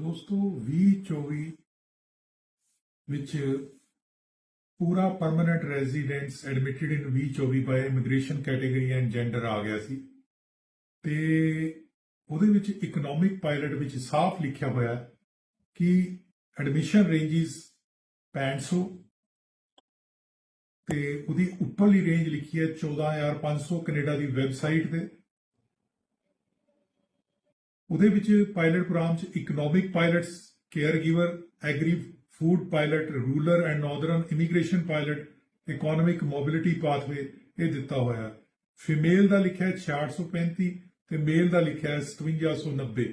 ਦੋਸਤੋ 2024 ਵਿੱਚ ਪੂਰਾ permanent residents admitted in 2024 by immigration category and gender ਆ ਗਿਆ ਸੀ। ਤੇ ਉਹਦੇ ਵਿੱਚ ਇਕਨੋਮਿਕ ਪਾਇਲਟ ਵਿੱਚ ਸਾਫ਼ ਲਿਖਿਆ ਹੋਇਆ ਕਿ ਐਡਮਿਸ਼ਨ ਰੇਂਜਸ 6500 ਤੇ ਉਹਦੀ ਉੱਪਰਲੀ ਰੇਂਜ ਲਿਖੀ ਹੈ 14500 ਕੈਨੇਡਾ ਦੀ ਵੈਬਸਾਈਟ ਤੇ। ਉਹਦੇ ਵਿੱਚ ਪਾਇਲਟ ਪ੍ਰੋਗਰਾਮ ਚ economic pilots caregiver agri food pilot rural and northern immigration pilot economic mobility pathway ਇਹ ਦਿੱਤਾ ਹੋਇਆ ਹੈ। ਫੀਮੇਲ ਦਾ ਲਿਖਿਆ ਹੈ 6635 ਤੇ ਮੇਲ ਦਾ ਲਿਖਿਆ ਹੈ 5790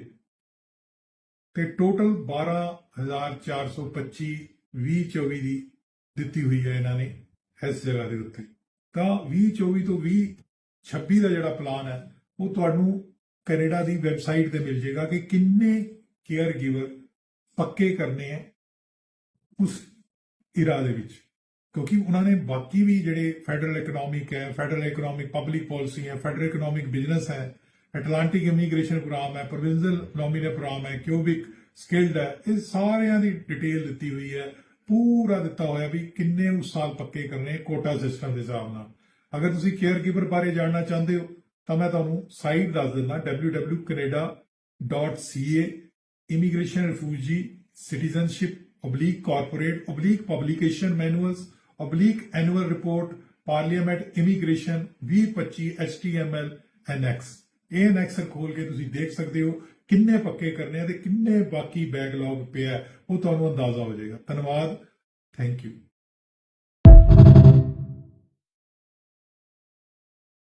ਤੇ ਟੋਟਲ 12425 2024 ਦੀ ਦਿੱਤੀ ਹੋਈ ਹੈ ਇਹਨਾਂ ਨੇ ਇਸ ਜਗ੍ਹਾ ਦੇ ਉੱਤੇ। ਤਾਂ 2024 ਤੋਂ 2026 ਦਾ ਜਿਹੜਾ ਪਲਾਨ ਹੈ, ਉਹ ਤੁਹਾਨੂੰ ਕੈਨੇਡਾ ਦੀ ਵੈਬਸਾਈਟ ਤੇ ਮਿਲ ਜਾਏਗਾ ਕਿ ਕਿੰਨੇ ਕੇਅਰ ਗਿਵਰ ਪੱਕੇ ਕਰਨੇ ਆ ਉਸ ਇਰਾ ਵਿੱਚ। ਕਿਉਂਕਿ ਉਹਨਾਂ ਨੇ ਬਾਕੀ ਵੀ ਜਿਹੜੇ ਫੈਡਰਲ ਇਕਨੋਮਿਕ ਹੈ ਫੈਡਰਲ ਇਕਨੋਮਿਕ ਪਬਲਿਕ ਪਾਲਿਸੀ ਹੈ ਫੈਡਰਲ ਇਕਨੋਮਿਕ ਬਿਜ਼ਨਸ ਹੈ ਐਟਲਾਂਟਿਕ ਇਮੀਗ੍ਰੇਸ਼ਨ ਪ੍ਰੋਗਰਾਮ ਹੈ ਪ੍ਰੋਵਿੰਸ਼ੀਅਲ ਨੋਮੀਨੇ ਪ੍ਰੋਗਰਾਮ ਹੈ ਕਿਊਬਿਕ ਸਕਿਲਡ ਹੈ, ਇਹ ਸਾਰਿਆਂ ਦੀ ਡਿਟੇਲ ਦਿੱਤੀ ਹੋਈ ਹੈ, ਪੂਰਾ ਦਿੱਤਾ ਹੋਇਆ ਵੀ ਕਿੰਨੇ ਉਸ ਸਾਲ ਪੱਕੇ ਕਰਨੇ ਕੋਟਾ ਸਿਸਟਮ ਦੇ ਹਿਸਾਬ ਨਾਲ। ਅਗਰ ਤੁਸੀਂ ਕੇਅਰ ਗਿਵਰ ਬਾਰੇ ਜਾਣਨਾ ਚਾਹੁੰਦੇ ਹੋ ਤਾਂ ਮੈਂ ਤੁਹਾਨੂੰ ਸਾਈਟ ਦੱਸ ਦਿੰਦਾ www.canada.ca immigration refugee citizenship oblique corporate oblique publication manuals oblique annual report parliament immigration 2025 html annex ਇਹ ਐਨਐਕਸ ਖੋਲ ਕੇ ਤੁਸੀਂ ਦੇਖ ਸਕਦੇ ਹੋ ਕਿੰਨੇ ਪੱਕੇ ਕਰਨੇ ਆ ਤੇ ਕਿੰਨੇ ਬਾਕੀ ਬੈਕਲੌਗ ਪਿਆ ਹੈ, ਉਹ ਤੁਹਾਨੂੰ ਅੰਦਾਜ਼ਾ ਹੋ ਜਾਏਗਾ ਧੰਨਵਾਦ ਥੈਂਕ ਯੂ